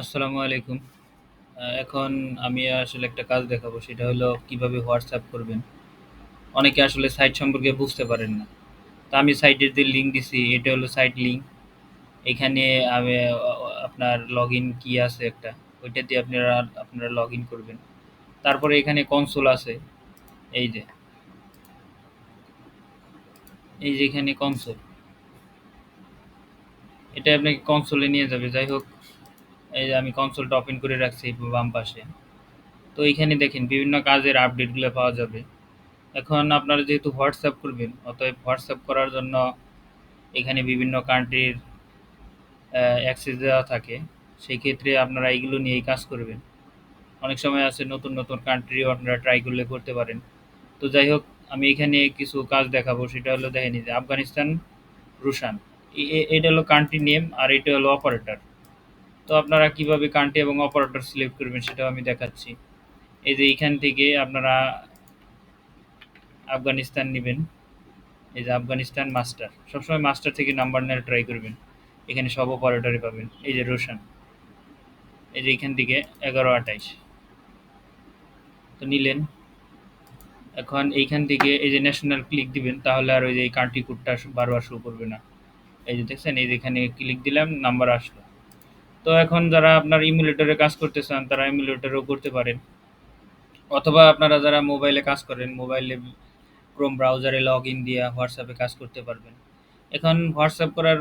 আসসালামু আলাইকুম। এখন আমি আসলে একটা কাজ দেখাবো। সেটা হলো কীভাবে হোয়াটসঅ্যাপ করবেন। অনেকে আসলে সাইট সম্পর্কে বুঝতে পারেন না। তো আমি সাইটের যে লিঙ্ক দিছি এটা হলো সাইট লিঙ্ক। এখানে আমি আপনার লগ ইন কী আছে একটা, ওইটা দিয়ে আপনারা আপনারা লগ ইন করবেন। তারপরে এখানে কনসোল আছে। এই যে। এই যে এখানে কনসোল। এটা আপনাকে কনসোলে নিয়ে যাবে। যাই হোক, এই যে আমি কনসোলটা ওপেন করে রাখছি বাম পাশে। তো এইখানে দেখেন বিভিন্ন কাজের আপডেটগুলো পাওয়া যাবে। এখন আপনারা যেহেতু হোয়াটসঅ্যাপ করবেন, অতএব হোয়াটসঅ্যাপ করার জন্য এখানে বিভিন্ন কান্ট্রির অ্যাক্সেস দেওয়া থাকে। সেই ক্ষেত্রে আপনারা এইগুলো নিয়েই কাজ করবেন। অনেক সময় আছে নতুন, নতুন কান্ট্রিও আপনারা ট্রাই করলে করতে পারেন। তো যাই হোক, আমি এখানে কিছু কাজ দেখাবো। সেটা হলো দেখেন যে আফগানিস্তান, রুশান। এটা হলো কান্ট্রি নেম আর এটা হলো অপারেটর। তো আপনারা কীভাবে কান্ট্রি এবং অপারেটর সিলেক্ট করবেন সেটাও আমি দেখাচ্ছি। এই যে এইখান থেকে আপনারা আফগানিস্তান নিবেন। এই যে আফগানিস্তান মাস্টার। সবসময় মাস্টার থেকে নাম্বার নেওয়ার ট্রাই করবেন। এখানে সব অপারেটরই পাবেন। এই যে রোশান। এই যে এইখান থেকে ১১-২৮ তো নিলেন। এখন এইখান থেকে এই যে ন্যাশনাল ক্লিক দিবেন, তাহলে আর ওই যে এই কান্ট্রি কোডটা বারবার শো করবে না। এই যে দেখছেন, এই যে এখানে ক্লিক দিলাম নাম্বার আসলো। তো এখন যারা আপনার ইমুলেটরে কাজ করতে চান তারা ইমুলেটরেও করতে পারেন। অথবা আপনারা যারা মোবাইলে কাজ করেন, মোবাইলে ক্রোম ব্রাউজারে লগইন দিয়া WhatsApp এ কাজ করতে পারবেন। এখন হোয়াটসঅ্যাপ করার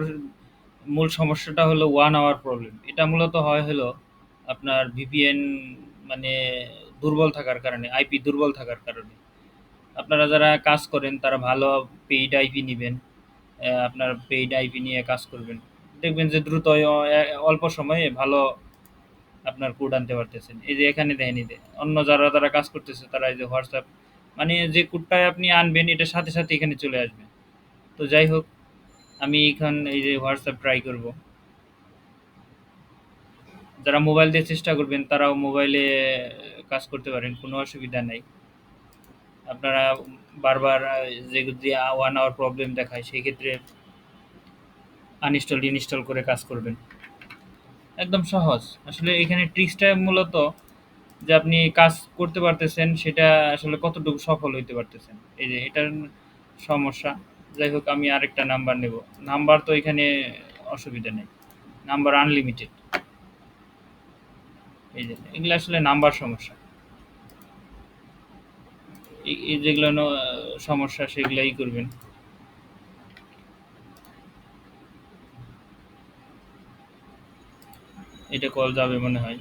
মূল সমস্যাটা হলো ওয়ান আওয়ার প্রবলেম। এটা মূলত হয় হলো আপনার VPN মানে দুর্বল থাকার কারণে, আইপি দুর্বল থাকার কারণে। আপনারা যারা কাজ করেন তারা ভালো পেইড আইপি নিবেন। আপনার পেইড আইপি নিয়ে কাজ করবেন। দেখবেন যে দ্রুত অল্প সময়ে ভালো আপনার কোড আনতে পারতেছেন। এই যে এখানে দেখেন এই অন্য যারা, যারা কাজ করতেছে তারা এই যে WhatsApp মানে যে কোডটাই আপনি আনবেন এটার সাথে, সাথে এখানে চলে আসবে। তো যাই হোক, আমি এখন এই যে WhatsApp ট্রাই করব। যারা মোবাইল দিয়ে চেষ্টা করবেন তারাও মোবাইলে কাজ করতে পারেন। কোনো অসুবিধা নাই। আপনারা বারবার যে 1 আওয়ার প্রবলেম দেখায় সেক্ষেত্রে আনইনস্টল, ইনস্টল করে কাজ করবেন। একদম সহজ। আসলে এখানে ট্রিক্সটা মূলত যে আপনি কাজ করতে পারতেছেন সেটা আসলে কতটুকু সফল হইতে পারতেছেন। এই যে এটার সমস্যা। যাই হোক আমি আরেকটা নাম্বার নেব। নাম্বার তো এখানে অসুবিধা নেই। Number unlimited. এই যে এগুলো আসলে নাম্বার সমস্যা। এই যেগুলো সমস্যা সেগুলাই করবেন। এটা কল যাবে মনে হয়।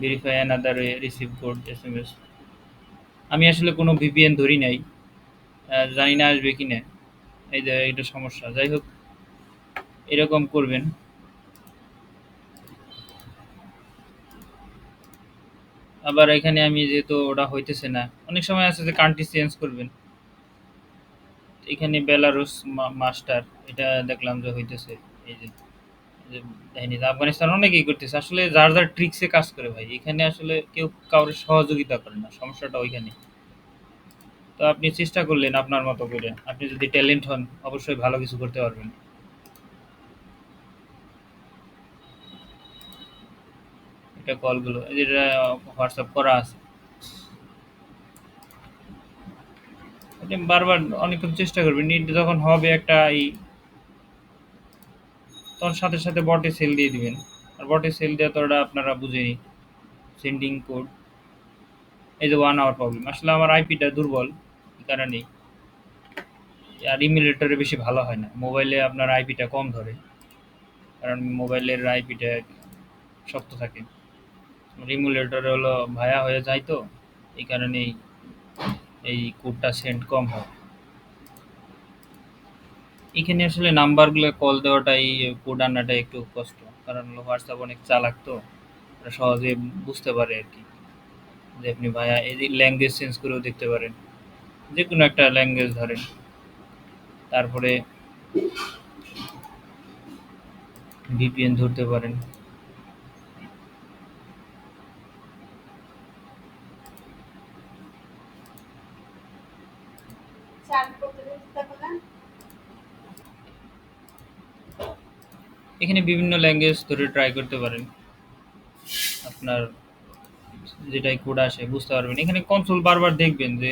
Verify another receive code SMS. আমি আসলে কোনো VPN ধরি নাই। জানি না আসবে কিনা। এই যে এটা সমস্যা। যাই হোক, এরকম করবেন। আবার এখানে আমি যেহেতু ওটা হইতেছে না। অনেক সময় আছে যে কান্ট্রি চেঞ্জ করবেন। এখানে বেলারুস মাস্টার এটা দেখলাম যে হইতেছে। এই যে যে এই আফগানিস্তান অনেকেই করতেছে। আসলে যার, যার ট্রিক্সে কাজ করে ভাই। এখানে আসলে কেউ কাউরে সহযোগিতা করে না। সমস্যাটা ওইখানে। তো আপনি চেষ্টা করলেন আপনার মতো করে। আপনি যদি ট্যালেন্ট হন অবশ্যই ভালো কিছু করতে পারবেন। এটা কলগুলো এই যে এটা WhatsApp করা আছে। বারবার অনেকক্ষণ চেষ্টা করবেন। নেট যখন হবে একটা ই তখন সাথে, সাথে বটে সেল দিয়ে দিবেন। আর বটে সেল দেওয়া তো ওটা আপনারা বুঝেনই। Sending code. এই যে ওয়ান আওয়ার প্রবলেম। আসলে আমার আইপিটা দুর্বল। কারণেই। আর ইমুলেটরে বেশি ভালো হয় না। মোবাইলে আপনার আইপিটা কম ধরে। কারণ মোবাইলের আইপিটা শক্ত থাকে। আর ইমুলেটরে হলো ভায়া হয়ে যায় তো। এই কারণেই এই কোডটা সেন্ড কম হয়। এখানে আসলে নাম্বারগুলো কল দেওয়াটাই কোড আনাটা একটু কষ্ট। কারণ WhatsApp অনেক চালাক তো। সহজে বুঝতে পারে আর কি যে আপনি ভাইয়া এই ল্যাঙ্গুয়েজ চেঞ্জ করেও দেখতে পারেন। যে কোনো একটা ল্যাঙ্গুয়েজ ধরেন। তারপরে VPN ধরতে পারেন। এখানে বিভিন্ন ল্যাঙ্গুয়েজ ধরে ট্রাই করতে পারেন। আপনার যেটাই কোড আসে, বুঝতে পারবেন। এখানে কনসোল বারবার দেখবেন যে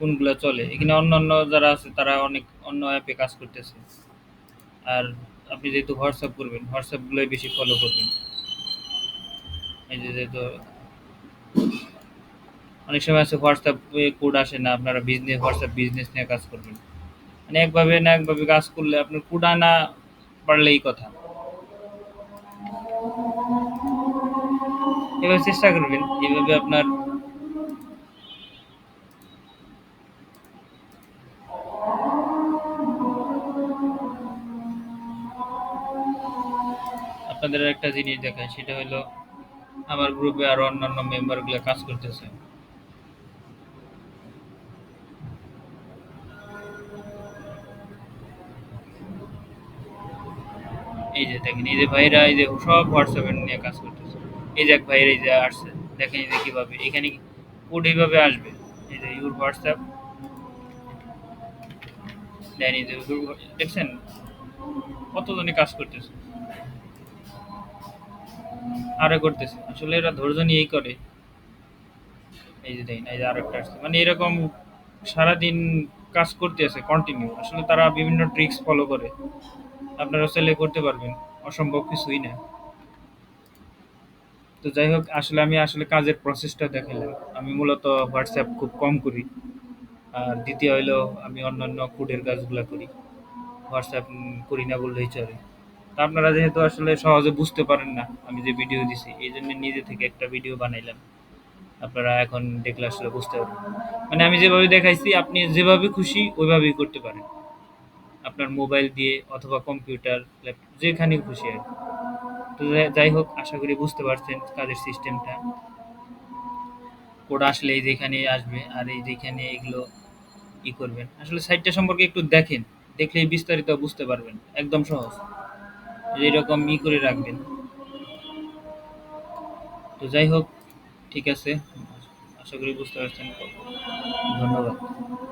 কোনগুলো চলে। এখানে অন্যান্য যারা আছে, তারা অনেক অন্য অ্যাপে কাজ করতেছে। আর আপনি যেহেতু হোয়াটসঅ্যাপ করবেন হোয়াটসঅ্যাপগুলোই বেশি ফলো করবেন। এই যে যেহেতু অনেক সময় আছে হোয়াটসঅ্যাপে কোড আসে না, আপনারা বিজনেস হোয়াটসঅ্যাপ বিজনেস নিয়ে কাজ করবেন। মানে একভাবে না একভাবে কাজ করলে আপনার কোড আনা পারলেই কথা। এভাবে চেষ্টা করবেন এভাবে আপনার আপনাদের একটা জিনিস দেখায় সেটা হলো আমার গ্রুপে আরও অন্যান্য মেম্বারগুলো কাজ করতেছে। এই যে দেখেন, এই যে ভাইরা, এই যে সব হোয়াটসঅ্যাপে নিয়ে কাজ করতেছে। এই যে এক ভাইয়ের এই যে আসছে, দেখেন এই যে কীভাবে, এখানে কোড এইভাবে আসবে? এই যে ইউর হোয়াটসঅ্যাপ দেন এই যে দেখছেন কতজনে কাজ করতেছে? আরে করতেছে। আসলে এরা ধৈর্য নিয়েই করে। এই যে দেখেন, এই যে আরেকটা আসছে। মানে এরকম সারাদিন কাজ করতে আছে কন্টিনিউ আসলে তারা বিভিন্ন ট্রিক্স ফলো করে। আপনারা চাইলে করতে পারবেন, অসম্ভব কিছুই না। তো যাই হোক, আসলে আমি আসলে কাজের প্রসেসটা দেখালাম। আমি মূলত হোয়াটসঅ্যাপ খুব কম করি। আর দ্বিতীয় হইল, আমি অন্যান্য কোডের কাজগুলো করি। হোয়াটসঅ্যাপ করি না বললেই চলে। তা আপনারা যেহেতু আসলে সহজে বুঝতে পারেন না, আমি যে ভিডিও দিছি, এই জন্য নিজে থেকে একটা ভিডিও বানাইলাম। আপনারা এখন দেখলে আসলে বুঝতে পারবেন। মানে আমি যেভাবে দেখাইছি, আপনি যেভাবে খুশি ওইভাবেই করতে পারেন। আপনার মোবাইল দিয়ে অথবা কম্পিউটার ল্যাপটপ যেখানে খুশি আর। তো যাই- হোক, আশা করি বুঝতে পারছেন কাজের সিস্টেমটা কোড আসলে এই যেখানে আসবে আর এই যেখানে এগুলো ই করবেন। আসলে সাইটটা সম্পর্কে একটু দেখেন, দেখলেই বিস্তারিত বুঝতে পারবেন। একদম সহজ। এইরকম ই করে রাখবেন। তো যাই হোক, ঠিক আছে। আশা করি বুঝতে পারছেন। ধন্যবাদ।